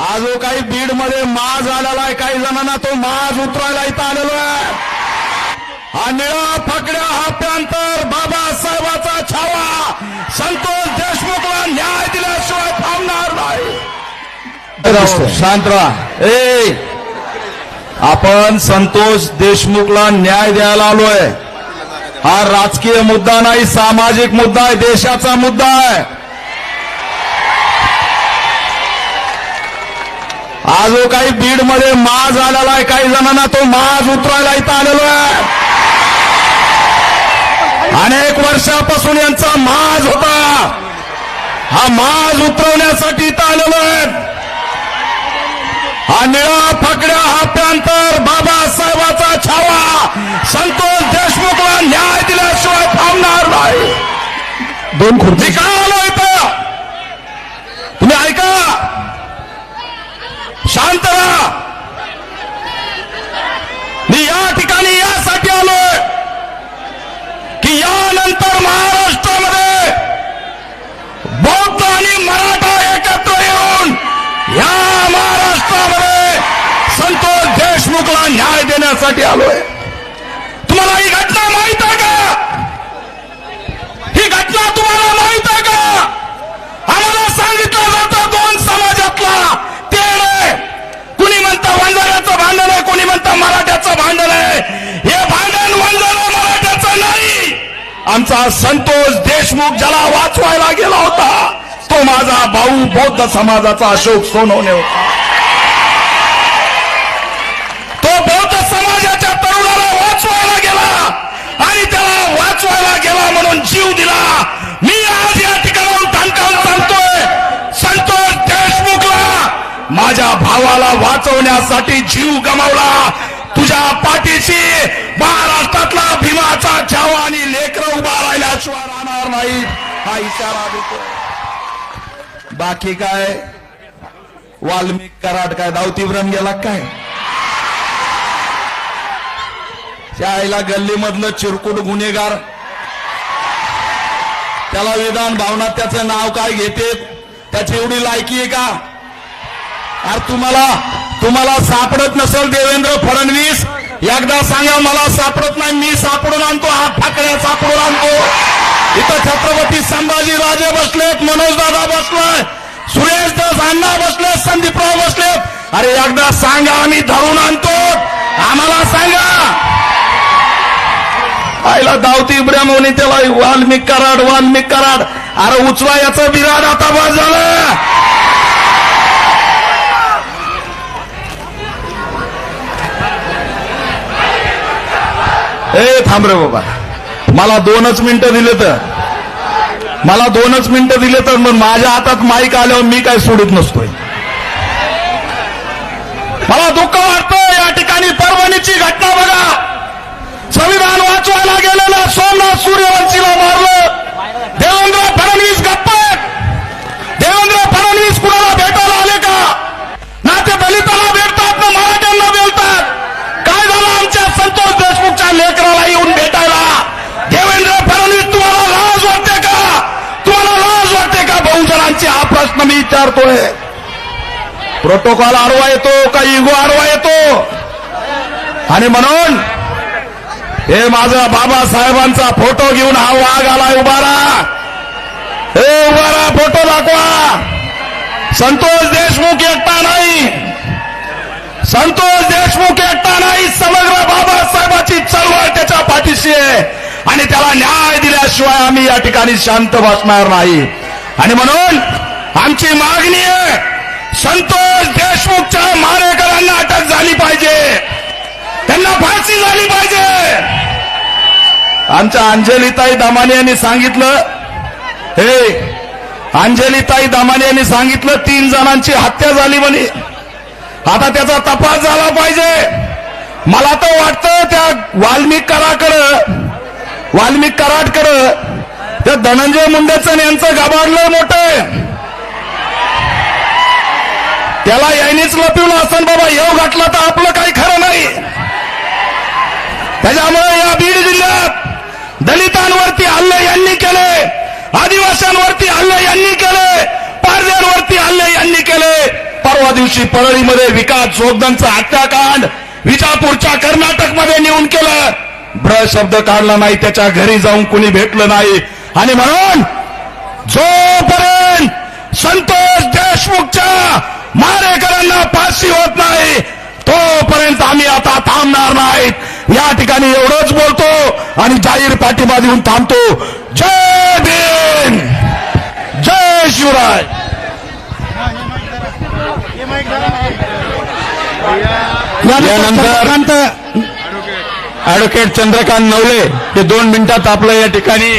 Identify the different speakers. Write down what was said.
Speaker 1: आज जो काही बीडमध्ये माज आलेला आहे काही जणांना तो माज उतरायला इथं आलेलो आहे. हा निळा फकड्या हा प्यांतर बाबासाहेबाचा छावा. संतोष देशमुखला न्याय दिल्याशिवाय थांबणार नाही. शांत राहा. ए आपण संतोष देशमुखला न्याय द्यायला आलोय हा राजकीय मुद्दा नाही सामाजिक मुद्दा आहे देशाचा मुद्दा आहे. आज जो काही बीडमध्ये माज आलेला आहे काही जणांना तो माज उतरायला इथं आलेलो आहे. अनेक वर्षापासून यांचा माज होता. हा माज उतरवण्यासाठी इथं आलेलो आहे. हा निळा फकड्या हा प्यांतर बाबासाहेबाचा छावा. संतोष देशमुखला न्याय दिल्याशिवाय थांबणार नाही.
Speaker 2: दोन खुर्ची.
Speaker 1: मी काय आलो इथं तुम्ही ऐका शांत राहा मी या ठिकाणी यासाठी आलोय की यानंतर महाराष्ट्रामध्ये बौद्ध आणि मराठा एकत्र येऊन या महाराष्ट्रामध्ये संतोष तुम्हाला न्याय देण्यासाठी आलोय. तुम्हाला ही घटना माहीत आहे का? ही घटना तुम्हाला माहीत आहे का? आम्हाला सांगितलं जातं दोन समाजातला तेढ आहे. कुणी म्हणतं वंजाऱ्याचं भांडण आहे कुणी म्हणतं मराठ्याचं भांडण आहे. हे भांडण वंजारा मराठ्याचं नाही. आमचा संतोष देशमुख ज्याला वाचवायला गेला होता तो माझा भाऊ बौद्ध समाजाचा अशोक सोनवणे होता तो बौद्ध समाजाच्या तरुणाला वाचवायला गेला आणि त्याला वाचवायला गेला म्हणून जीव दिला मी आज या ठिकाणाहून ठणकावून सांगतोय संतोष देशमुखला माझ्या भावाला वाचवण्यासाठी जीव गमावला. तुझ्या पाठीशी महाराष्ट्रातला भीमाचा छावा आणि लेकर उभा राहिल्याशिवाय राहणार नाही हा इशारा देतो. बाकी काय? वाल्मिक कराड काय? दावतीव्रम गेला काय? त्याला गल्लीमधलं चिरकुट गुन्हेगार. त्याला विधान भावनात त्याचं नाव काय घेते? त्याची एवढी लायकी आहे का? अरे तुम्हाला तुम्हाला सापडत नसेल देवेंद्र फडणवीस एकदा सांगा मला सापडत नाही मी सापडून आणतो हा ठाकरे सापडून आणतो. इथं छत्रपती संभाजी राजे बसलेत मनोज दादा बसलाय सुरेश दास अण्णा बसलेत संदीपराव बसलेत अरे एकदा सांगा आम्ही धरून आणतो. आम्हाला सांगा. आईला दावती होणी त्याला वाल्मिक कराड वाल्मिक कराड. अरे उचला याचं विराट आता बस झालं. ए थांब रे बाबा. मला दोनच मिनिटं दिले तर. मला दोनच मिनिटं दिले तर मग माझ्या हातात माईक आल्यावर मी काय सोडत नसतोय. मला दुःख वाटतं या ठिकाणी परभणीची घटना बघा संविधान वाचवायला गेलेलं सोमनाथ सूर्यवंशीला मारलं देवेंद्र फडणवीस गप्प आहेत. देवेंद्र फडणवीस कुणाला भेटायला आले का ना ते दलिताला भेटतात ना मराठ्यांना भेटतात काय झालं आमच्या संतोष देशमुखच्या लेकराला येऊन भेटायला देवेंद्र फडणवीस तुम्हाला लाज वाटते का तुम्हाला लाज वाटते का बहुजनांचे हा प्रश्न मी विचारतोय. प्रोटोकॉल आडवा येतो का इगो आडवा येतो? आणि म्हणून हे माझा बाबासाहेबांचा फोटो घेऊन हा वाघ आलाय उभारा. हे उभारा फोटो दाखवा. संतोष देशमुख एकटा नाही. संतोष देशमुख एकटा नाही. समग्र बाबासाहेबाची चळवळ त्याच्या पाठीशी आहे. आणि त्याला न्याय दिल्याशिवाय आम्ही या ठिकाणी शांत बसणार नाही. आणि म्हणून आमची मागणी आहे संतोष देशमुखच्या मारेकरांना अटक झाली पाहिजे. त्यांना फाशी झाली पाहिजे. आमच्या अंजलीताई दामाने यांनी सांगितलं हे अंजलीताई दामाने यांनी सांगितलं तीन जणांची हत्या झाली म्हणे. आता त्याचा तपास झाला पाहिजे. मला तर वाटतं त्या वाल्मिक कराकडं वाल्मिक कराडकडं त्या धनंजय मुंडेचं यांचं गबाडलंय मोठं. त्याला यायनीच लपिवलं असं बाबा. येऊ घातला तर आपलं काही खरं नाही. त्याच्यामुळे या बीड जिल्ह्यात दलितांवरती हल्ले यांनी केले आदिवासींवरती हल्ले यांनी केले पारद्यांवरती हल्ले यांनी केले. परवा दिवशी परळीमध्ये विकास जोगदनचं हत्याकांड विजापूरच्या कर्नाटकमध्ये नेऊन केलं. ब्र शब्द काढला नाही त्याच्या घरी जाऊन कुणी भेटलं नाही. आणि म्हणून जोपर्यंत संतोष देशमुखच्या मारेकरांना फाशी होत नाही. तोपर्यंत आम्ही आता थांबणार नाहीत. या ठिकाणी एवढंच बोलतो आणि जाहीर पाठिंबा देऊन थांबतो. जय भीम. जय शिवराय.
Speaker 2: यानंतर ऍडव्होकेट चंद्रकांत नवले हे दोन मिनिटात आपलं या ठिकाणी